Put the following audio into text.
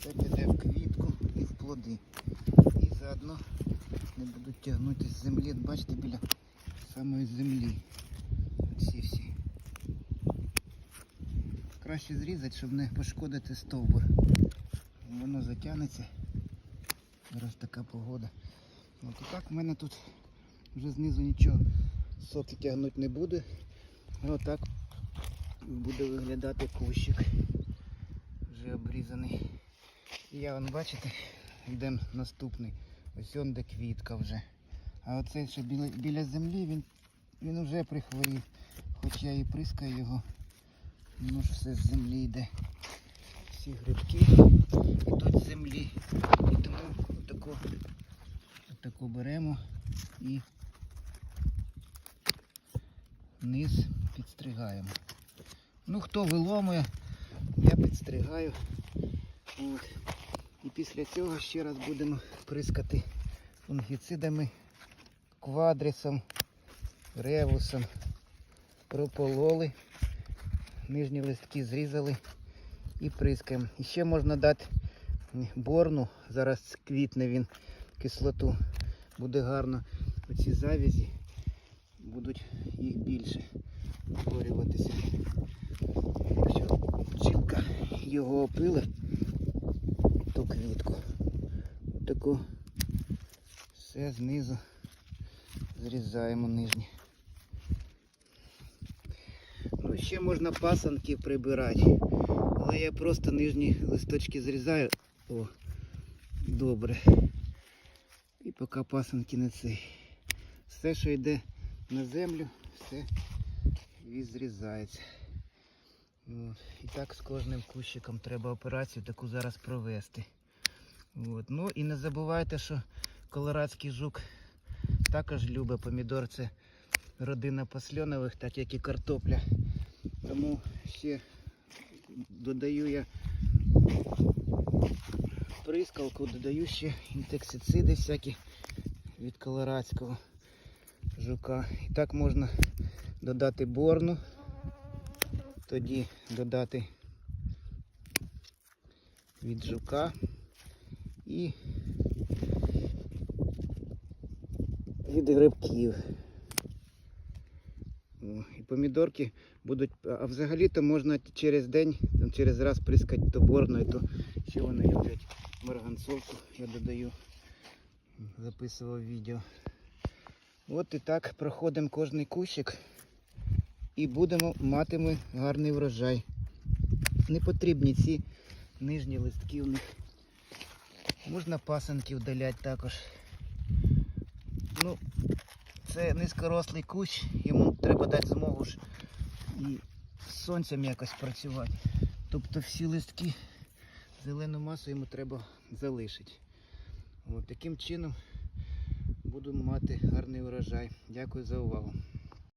Все піде в квітку і в плоди. І заодно не будуть тягнути з землі. Бачите, біля самої землі. Ці всі. Краще зрізати, щоб не пошкодити стовбур. Воно затягнеться. Зараз така погода. От і так в мене тут вже знизу нічого соки тягнути не буде. Отак буде виглядати кущик. Вже обрізаний. І я вон, бачите, йдемо наступний. Ось он де квітка вже. А оцей, що біля, біля землі, він, він вже прихворів. Хоч я і прискаю його. Ну ж все з землі йде. Всі грибки йдуть з землі. І тому отаку, отаку беремо і низ підстригаємо. Ну хто виломує, я підстригаю. От. І після цього ще раз будемо прискати фунгіцидами, квадрисом, ревусом, пропололи, нижні листки зрізали і прискаємо. І ще можна дати борну, зараз квітне він кислоту. Буде гарно. Оці завязі будуть їх більше утворюватися. Якщо бджілка його опила, ту квітку. Таку все знизу зрізаємо нижні. Ну, ще можна пасанки прибирати. Але я просто нижні листочки зрізаю. О, добре. І поки пасанки не цей. Все, що йде на землю, все. От. І так з кожним кущиком треба операцію таку зараз провести. От. Ну і не забувайте, що колорадський жук також любить помідор. Це родина посльонових, так як і картопля. Тому ще додаю я прискалку, додаю ще інсектициди всякі від колорадського жука. І так можна додати борну, тоді додати від жука і від грибків. О, і помідорки будуть, а взагалі-то можна через день, через раз прискати то борною, то ще вони люблять марганцовку, я додаю, записував відео. От і так проходимо кожний кущик і будемо мати ми гарний врожай. Не потрібні ці нижні листки в них. Можна пасанки вдаляти також. Ну, це низькорослий кущ, йому треба дати змогу ж і сонцем якось працювати. Тобто всі листки, зелену масу йому треба залишити. От, таким чином будемо мати гарний урожай. Дякую за увагу.